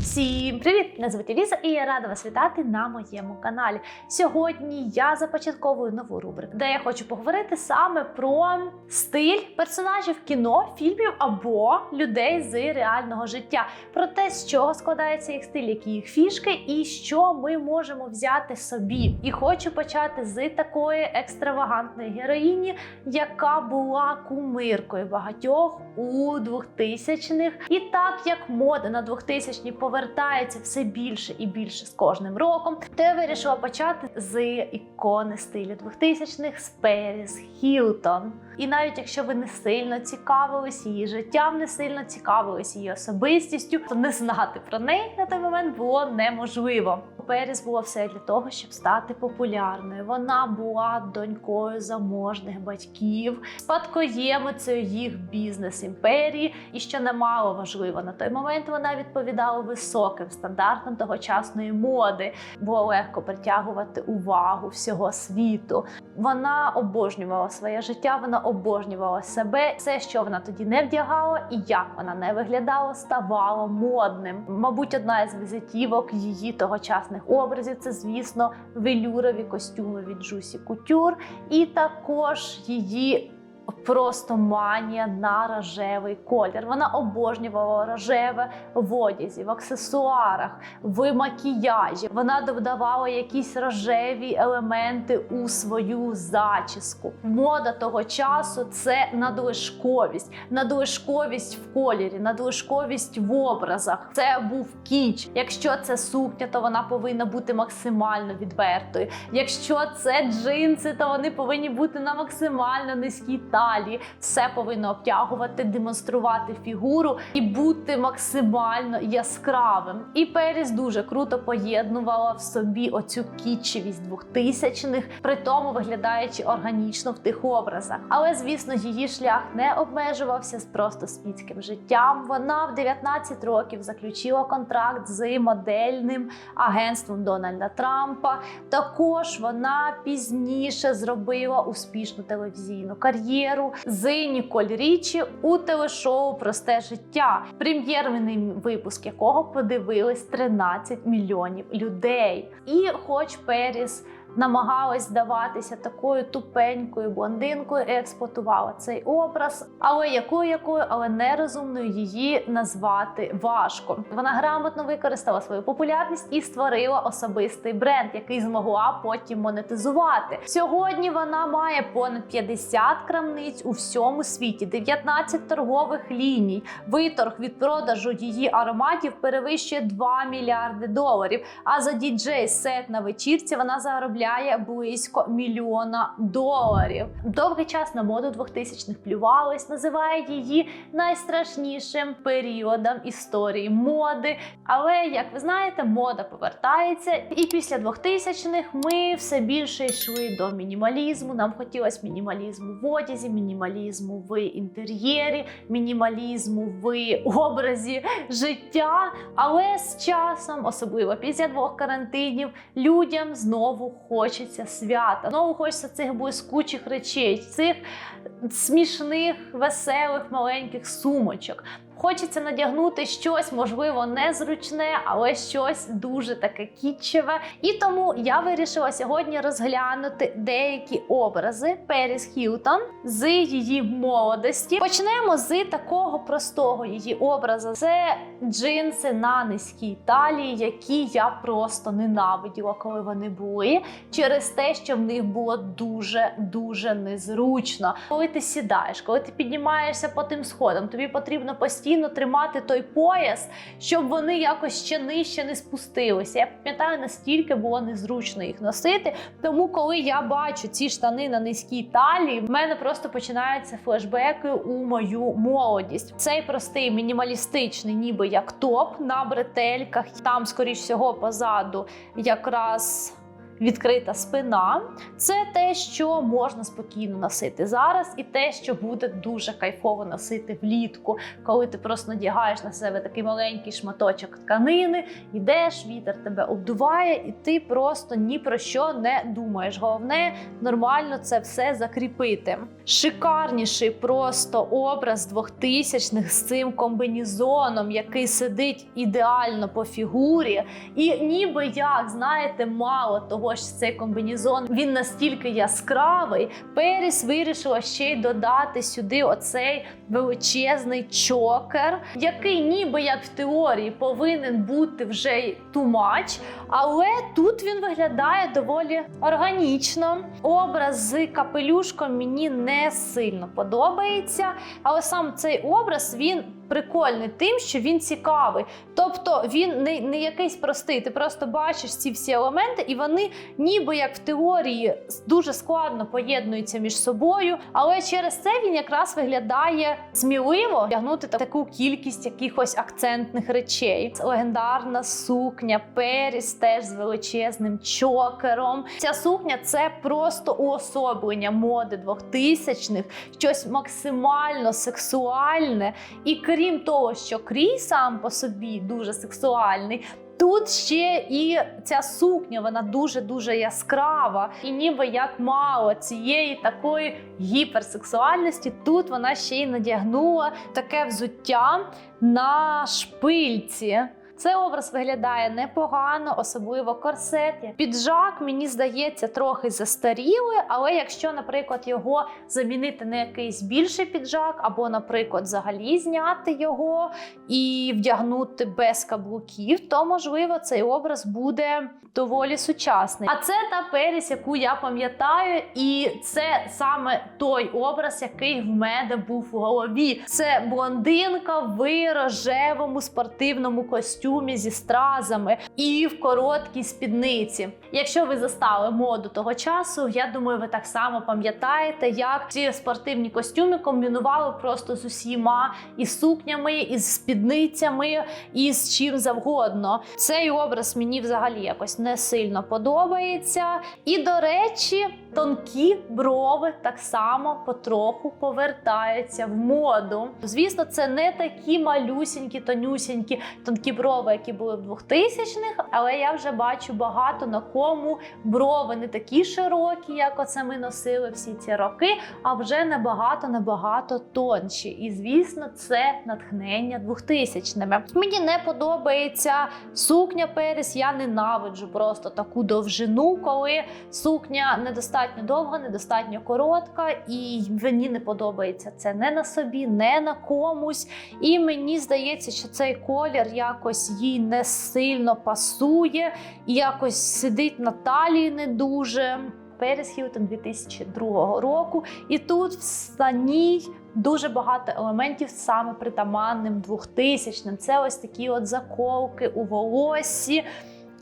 Всім привіт! Мене звати Ліза і я рада вас вітати на моєму каналі. Сьогодні я започатковую нову рубрику, де я хочу поговорити саме про стиль персонажів кіно, фільмів або людей з реального життя, про те, з чого складається їх стиль, які їх фішки, і що ми можемо взяти собі. І хочу почати з такої екстравагантної героїні, яка була кумиркою багатьох у 2000-х. І так як мода на 2000-ні повертається все більше і більше з кожним роком, то я вирішила почати з ікони стилю 2000-х з Періс Хілтон. І навіть якщо ви не сильно цікавились її життям, не сильно цікавились її особистістю, то не знати про неї на той момент було неможливо. Періс було все для того, щоб стати популярною. Вона була донькою заможних батьків, спадкоємицею їх бізнес-імперії, і що немало важливо на той момент, вона відповідала високим стандартам тогочасної моди. Було легко притягувати увагу всього світу. Вона обожнювала своє життя, вона обожнювала себе. Все, що вона тоді не вдягала, і як вона не виглядала, ставало модним. Мабуть, одна із візитівок її тогочасних образів це, звісно, велюрові костюми від Джусі Кутюр, і також її. Просто манія на рожевий колір. Вона обожнювала рожеве в одязі, в аксесуарах, в макіяжі. Вона додавала якісь рожеві елементи у свою зачіску. Мода того часу це надлишковість, надлишковість в кольорі, надлишковість в образах. Це був кіч. Якщо це сукня, то вона повинна бути максимально відвертою. Якщо це джинси, то вони повинні бути на максимально низькій талії. Все повинно обтягувати, демонструвати фігуру і бути максимально яскравим. І Періс дуже круто поєднувала в собі оцю кітчевість 2000-х, при тому виглядаючи органічно в тих образах. Але звісно, її шлях не обмежувався з просто світським життям. Вона в 19 років заключила контракт з модельним агентством Дональда Трампа. Також вона пізніше зробила успішну телевізійну кар'єру з Ніколь Річі у телешоу Просте життя, прем'єрний випуск якого подивились 13 мільйонів людей. І хоч Періс намагалась здаватися такою тупенькою блондинкою, і експлуатувала цей образ, але якою якою, але нерозумною її назвати важко. Вона грамотно використала свою популярність і створила особистий бренд, який змогла потім монетизувати. Сьогодні вона має понад 50 крамниць у всьому світі, 19 торгових ліній. Виторг від продажу її ароматів перевищує 2 мільярди доларів. А за діджей сет на вечірці вона заробляє близько мільйона доларів. Довгий час на моду 2000-х плювались, називає її найстрашнішим періодом історії моди. Але, як ви знаєте, мода повертається, і після 2000-х ми все більше йшли до мінімалізму. Нам хотілося мінімалізму в одязі, мінімалізму в інтер'єрі, мінімалізму в образі життя. Але з часом, особливо після двох карантинів, людям знову хочеться свята. Знову хочеться цих блискучих речей, цих смішних, веселих, маленьких сумочок. Хочеться надягнути щось, можливо, незручне, але щось дуже таке кітчеве. І тому я вирішила сьогодні розглянути деякі образи Періс Хілтон з її молодості. Почнемо з такого простого її образу. Це джинси на низькій талії, які я просто ненавиділа, коли вони були, через те, що в них було дуже дуже незручно. Коли ти сідаєш, коли ти піднімаєшся по тим сходам, тобі потрібно постійно тримати той пояс, щоб вони якось ще нижче не спустилися. Я пам'ятаю, настільки було незручно їх носити. Тому, коли я бачу ці штани на низькій талії, в мене просто починаються флешбеки у мою молодість. Цей простий мінімалістичний, ніби як топ на бретельках. Там, скоріш всього, позаду якраз відкрита спина. Це те, що можна спокійно носити зараз, і те, що буде дуже кайфово носити влітку, коли ти просто надягаєш на себе такий маленький шматочок тканини, йдеш, вітер тебе обдуває, і ти просто ні про що не думаєш. Головне нормально це все закріпити. Шикарніший просто образ 2000-х з цим комбінізоном, який сидить ідеально по фігурі, і ніби як знаєте, мало того, що цей комбінізон він настільки яскравий. Періс вирішила ще й додати сюди оцей величезний чокер, який ніби як в теорії повинен бути вже й much, але тут він виглядає доволі органічно. Образ з капелюшком мені не сильно подобається, але сам цей образ він. Прикольний тим, що він цікавий. Тобто він не, не якийсь простий. Ти просто бачиш ці всі елементи, і вони ніби як в теорії дуже складно поєднуються між собою. Але через це він якраз виглядає сміливо вдягнути та- таку кількість якихось акцентних речей. Легендарна сукня, періс теж з величезним чокером. Ця сукня це просто уособлення моди 2000-х, щось максимально сексуальне. І крім того, що Крій сам по собі дуже сексуальний. Тут ще і ця сукня, вона дуже дуже яскрава, і ніби як мало цієї такої гіперсексуальності. Тут вона ще й надягнула таке взуття на шпильці. Цей образ виглядає непогано, особливо корсет. Піджак, мені здається, трохи застарілий, але якщо, наприклад, його замінити на якийсь більший піджак, або, наприклад, взагалі зняти його і вдягнути без каблуків, то можливо цей образ буде доволі сучасний. А це та періс, яку я пам'ятаю, і це саме той образ, який в мене був у голові. Це блондинка в рожевому спортивному костюмі зі стразами і в короткій спідниці. Якщо ви застали моду того часу, я думаю, ви так само пам'ятаєте, як ці спортивні костюми комбінували просто з усіма і сукнями, і з спідницями, і з чим завгодно. Цей образ мені взагалі якось не сильно подобається. І до речі, тонкі брови так само потроху повертаються в моду. Звісно, це не такі малюсінькі, тонюсінькі тонкі брови, які були в 2000-х, але я вже бачу багато на кому брови не такі широкі, як оце ми носили всі ці роки, а вже набагато набагато тонші. І звісно, це натхнення 2000-ми. Мені не подобається сукня Періс. Я ненавиджу просто таку довжину, коли сукня недостатньо довга, недостатньо коротка, і мені не подобається це не на собі, не на комусь. І мені здається, що цей колір якось їй не сильно пасує, і якось сидить на талії не дуже. Періс Хілтон 2002 року, і тут в стані дуже багато елементів саме притаманним 2000-ним. Це ось такі от заколки у волоссі.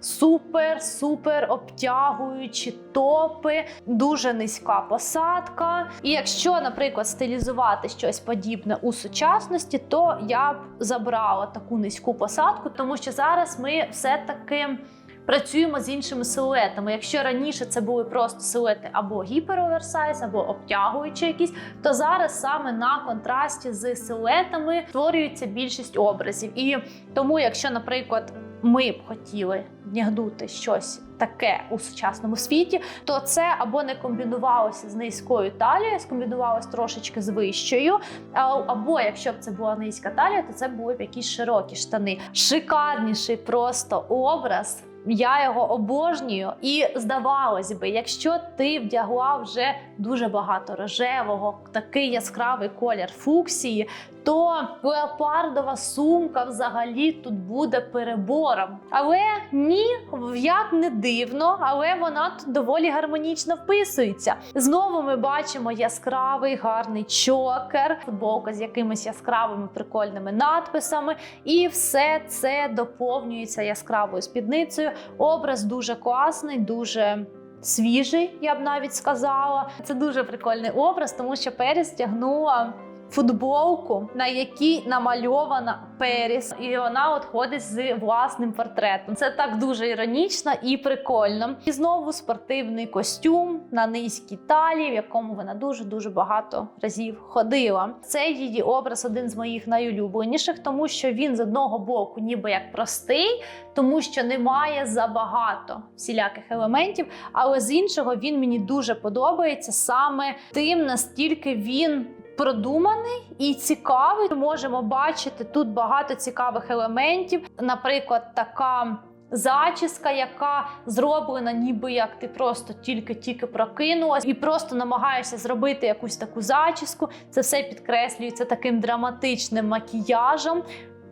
Супер, супер обтягуючі топи, дуже низька посадка. І якщо, наприклад, стилізувати щось подібне у сучасності, то я б забрала таку низьку посадку, тому що зараз ми все-таки працюємо з іншими силуетами. Якщо раніше це були просто силуети або гіпероверсайз, або обтягуючі якісь, то зараз саме на контрасті з силуетами створюється більшість образів. І тому, якщо, наприклад, ми б хотіли вдягнути щось таке у сучасному світі, то це або не комбінувалося з низькою талією, скомбінувалося трошечки з вищою, або якщо б це була низька талія, то це були б якісь широкі штани. Шикарніший просто образ. Я його обожнюю, і здавалось би, якщо ти вдягла вже дуже багато рожевого, такий яскравий колір фуксії, то леопардова сумка взагалі тут буде перебором. Але ні, як не дивно, але вона тут доволі гармонічно вписується. Знову ми бачимо яскравий гарний чокер, футболка з якимись яскравими прикольними надписами, і все це доповнюється яскравою спідницею. Образ дуже класний, дуже. Свіжий, я б навіть сказала. Це дуже прикольний образ, тому що Періс тягнула футболку, на якій намальована Періс, і вона от ходить з власним портретом. Це так дуже іронічно і прикольно. І знову спортивний костюм на низькій талії, в якому вона дуже дуже багато разів ходила. Це її образ один з моїх найулюбленіших, тому що він з одного боку, ніби як простий, тому що немає забагато всіляких елементів. Але з іншого він мені дуже подобається саме тим, настільки він. Продуманий і цікавий. Ми можемо бачити тут багато цікавих елементів. Наприклад, така зачіска, яка зроблена, ніби як ти просто тільки-тільки прокинулась, і просто намагаєшся зробити якусь таку зачіску. Це все підкреслюється таким драматичним макіяжем.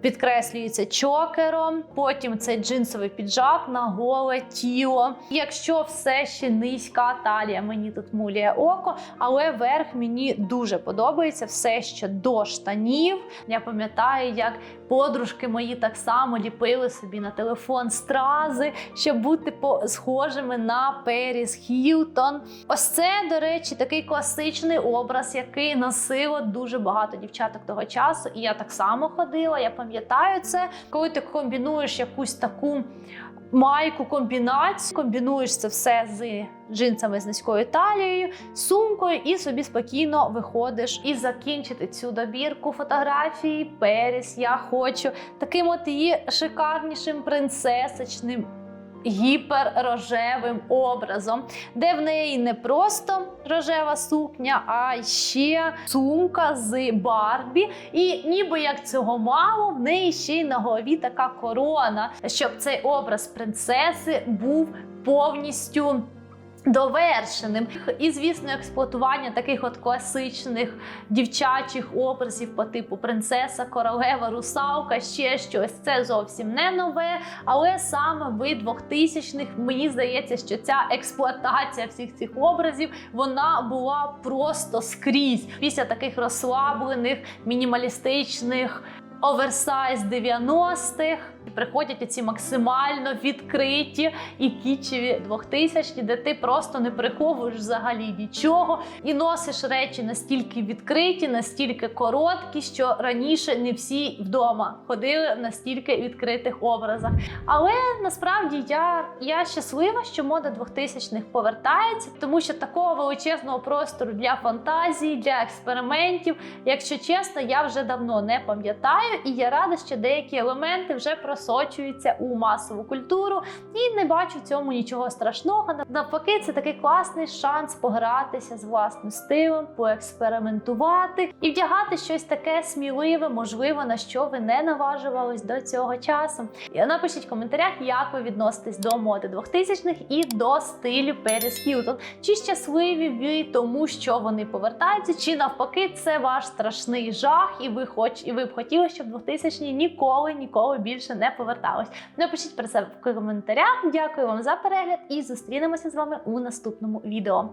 Підкреслюється чокером, потім цей джинсовий піджак на голе тіло. Якщо все ще низька талія, мені тут муліє око, але верх мені дуже подобається все ще до штанів. Я пам'ятаю, як подружки мої так само ліпили собі на телефон стрази, щоб бути схожими на Періс Хілтон. Ось це, до речі, такий класичний образ, який носило дуже багато дівчаток того часу. І я так само ходила. Я пам'ятаю це, коли ти комбінуєш якусь таку. Майку комбінацію, комбінуєш це все з джинсами з низькою талією, сумкою, і собі спокійно виходиш і закінчити цю добірку фотографії. Періс, я хочу таким от її шикарнішим принцесочним. Гіперрожевим образом, де в неї не просто рожева сукня, а ще сумка з Барбі. І ніби як цього мало, в неї ще й на голові така корона, щоб цей образ принцеси був повністю. Довершеним і, звісно, експлуатування таких от класичних дівчачих образів по типу принцеса, королева, русалка, ще щось. Це зовсім не нове. Але саме ви 2000-х, мені здається, що ця експлуатація всіх цих образів вона була просто скрізь після таких розслаблених, мінімалістичних. Оверсайз 90-х приходять ці максимально відкриті і кічеві 2000-ті, де ти просто не приховуєш взагалі нічого і носиш речі настільки відкриті, настільки короткі, що раніше не всі вдома ходили в настільки відкритих образах. Але насправді я, я щаслива, що мода 2000-х повертається, тому що такого величезного простору для фантазії, для експериментів, якщо чесно, я вже давно не пам'ятаю, і я рада, що деякі елементи вже просочуються у масову культуру, і не бачу в цьому нічого страшного. Навпаки, це такий класний шанс погратися з власним стилем, поекспериментувати і вдягати щось таке сміливе, можливо, на що ви не наважувались до цього часу. І напишіть в коментарях, як ви відноситесь до моди 2000-х і до стилю Періс Хілтон. Чи щасливі ви тому, що вони повертаються, чи навпаки, це ваш страшний жах, і ви хоч і ви б хотіли, щоб 2000-ні ніколи ніколи більше не повертались. Напишіть про це в коментарях. Дякую вам за перегляд і зустрінемося з вами у наступному відео.